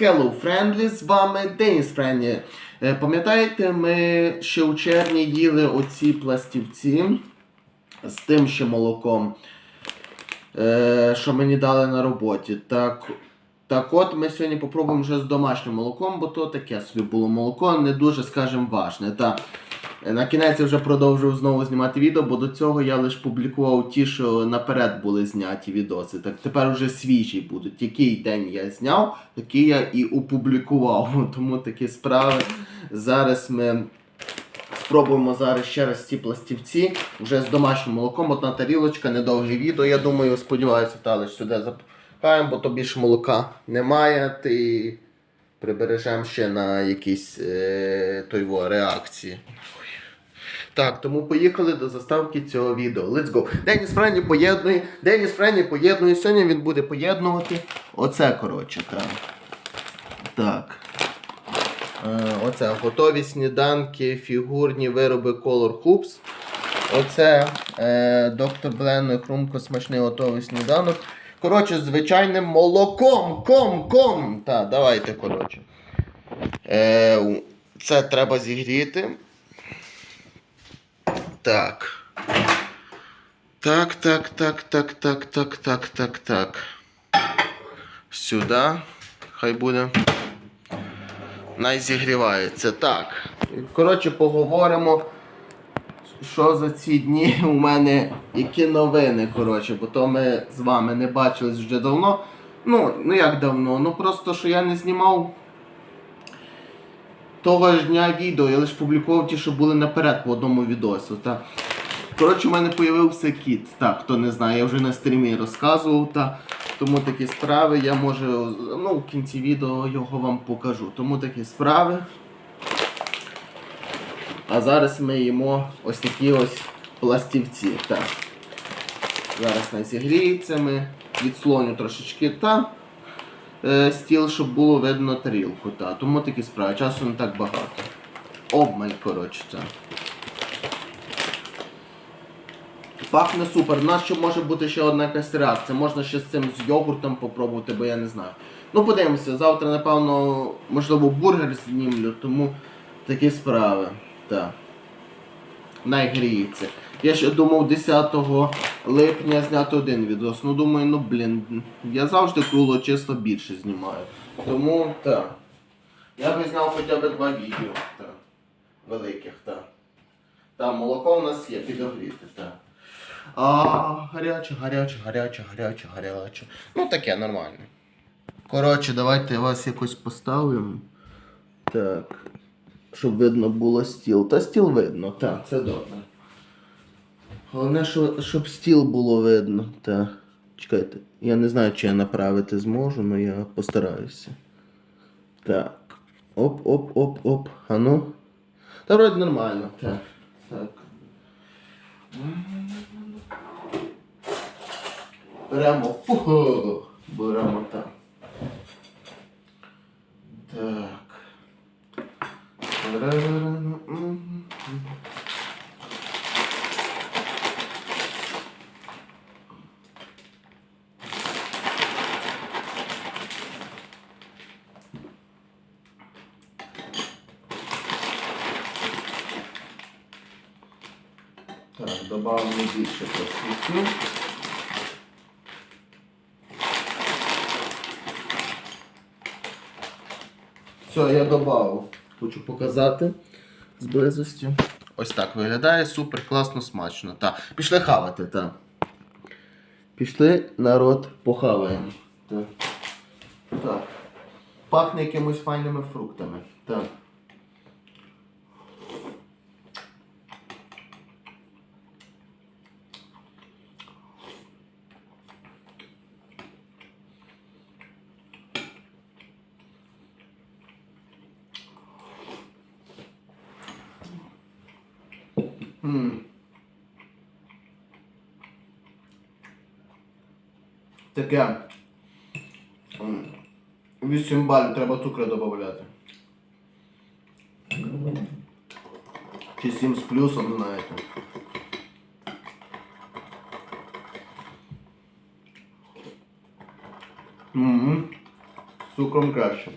Hello Friendly, з вами Деніс Френлі. Е, Пам'ятаєте, ми ще у червні їли оці пластівці з тим ще молоком, е, що мені дали на роботі. Так, так от ми сьогодні попробуємо вже з домашнім молоком, бо то таке собі було молоко, не дуже, скажімо, важне. Та, на кінець я вже продовжив знову знімати відео, бо до цього я лише публікував ті, що наперед були зняті відоси. Так тепер вже свіжі будуть. Який день я зняв, такий я і опублікував. Тому такі справи. Зараз ми спробуємо зараз ще раз ці пластівці вже з домашнім молоком. Одна тарілочка, недовге відео. Я думаю, сподіваюся, Талич сюди запхаємо, бо то більше молока немає. Ти прибережемо ще на якісь е, той реакції. Так, тому поїхали до заставки цього відео. Let's go. Деніс Френі поєднує. Деніс Френі поєднує. Сьогодні він буде поєднувати оце, коротше. Так. так. Е, оце готові сніданки, фігурні вироби Color Hoops. Оце е, доктор Бленний хрумко смачний готовий сніданок. Коротше, звичайним молоком. Ком, ком. Так, давайте, коротше. Е, це треба зігріти. Так. Так, так, так, так, так, так, так, так, так. Сюди. Хай буде. Най зігрівається. Так. Коротше, поговоримо, що за ці дні у мене, які новини, коротше, бо то ми з вами не бачились вже давно. Ну, ну як давно? Ну просто що я не знімав того ж дня відео, я лише публікував ті, що були наперед по одному відосу. Та. Коротше, у мене з'явився кіт. Так, хто не знає, я вже на стрімі розказував. Та. Тому такі справи я можу, ну, в кінці відео його вам покажу. Тому такі справи. А зараз ми їмо ось такі ось пластівці. Так. Зараз не зігріється, ми відслоню трошечки та стіл, щоб було видно тарілку. Та. Тому такі справи. Часу не так багато. Обмаль, коротше. Та. Пахне супер. У нас ще може бути ще одна якась реакція. Можна ще з цим з йогуртом попробувати, бо я не знаю. Ну, подивимося, завтра, напевно, можливо, бургер знімлю, тому такі справи. Так. Найгріється. Я ще думав 10 липня зняти один відос. Ну думаю, ну блін, я завжди кругло чисто більше знімаю. Тому так. Я би зняв хоча б два відео. Так. Великих, так. Там молоко у нас є, підогріти, так. А, гаряче, гаряче, гаряче, гаряче, гаряче. Ну таке нормально. Коротше, давайте вас якось поставимо. Так. Щоб видно було стіл. Та стіл видно, так, це добре. Головне, що, щоб стіл було видно. Так. Чекайте, я не знаю, чи я направити зможу, але я постараюся. Так. Оп, оп, оп, оп. А ну. Та вроді нормально. Так. Так. Беремо. Фу, беремо так. Так. Так, добавимо більше пластику. Все, я додав. Хочу показати з близості. Ось так виглядає, супер, класно, смачно. Та. Пішли хавати, так. Пішли, народ, похаваємо. Так. Так. Пахне якимось файними фруктами. Так. М. Таке. м, 8 балів, треба цукру додати. Чи 7 з плюсом, знаєте. Угу. З цукром краще.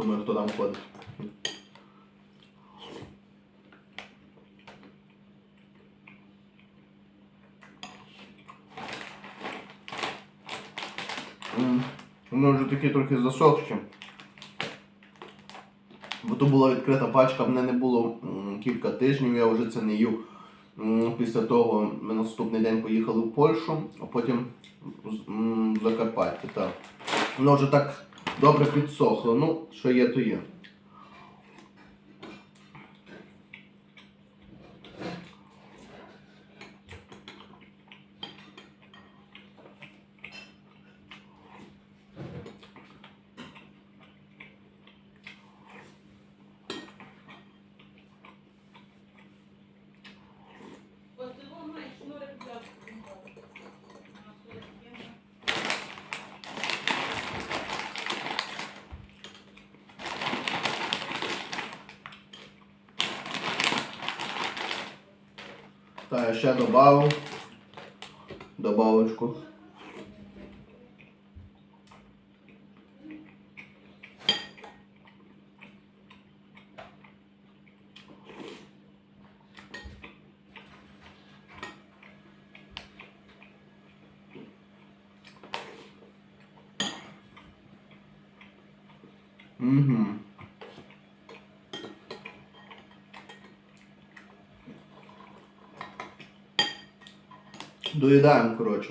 Думаю, хто там ходить. Вони вже такі трохи засохші. Бо то була відкрита пачка, в мене не було кілька тижнів, я вже це не їв. Після того ми наступний день поїхали в Польщу, а потім в Закарпаття. Воно вже так добре підсохло. Ну, що є, то є. Ще добавив. Добавочку. Угу. Доїдаємо, коротше.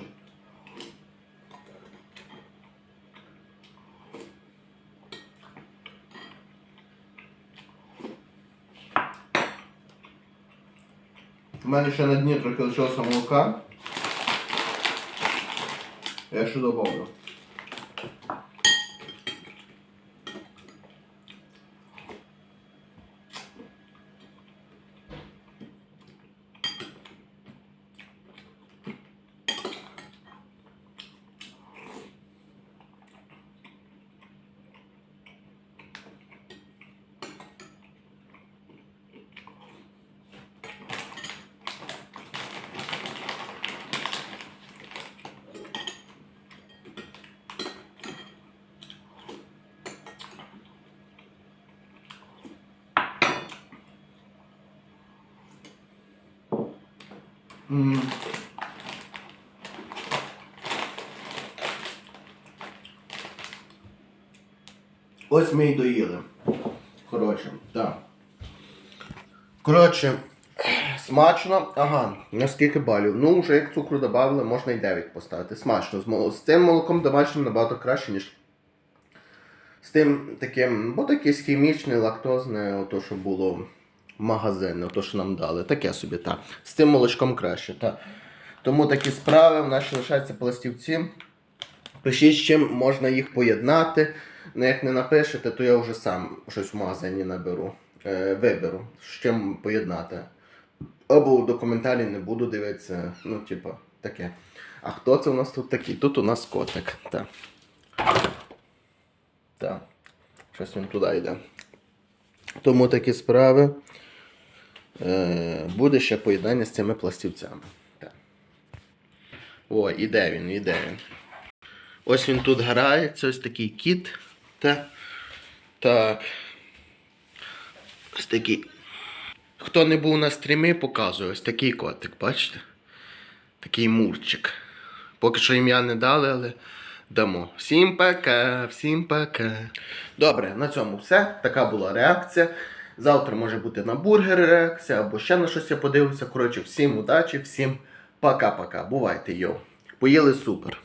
У мене ще на дні трохи лишилося молока. Я ще добавлю. Ось ми й доїли. Коротше, так. Коротше, смачно. Ага, на скільки балів? Ну, вже як цукру додали, можна і 9 поставити. Смачно. З, з цим молоком домашнім набагато краще, ніж з тим таким, бо таке хімічне, лактозне, ото, що було магазинне, ото, що нам дали. Таке собі, так. З цим молочком краще, так. Тому такі справи, в нас ще лишаються пластівці. Пишіть, з чим можна їх поєднати. Ну, як не напишете, то я вже сам щось в магазині наберу. Е, виберу, з чим поєднати. Або до коментарів не буду дивитися. Ну, типа, таке. А хто це у нас тут такий? Тут у нас котик. Так. Так. Щось він туди йде. Тому такі справи. Е, буде ще поєднання з цими пластівцями. Так. О, іде він, іде він. Ось він тут грається, ось такий кіт. Та. Так. Ось такий. Хто не був на стрімі, показую. Ось такий котик, бачите? Такий мурчик. Поки що ім'я не дали, але дамо. Всім пока, всім пока. Добре, на цьому все. Така була реакція. Завтра може бути на бургери реакція, або ще на щось я подивився. Коротше, всім удачі, всім пока-пока. Бувайте, йо. Поїли супер.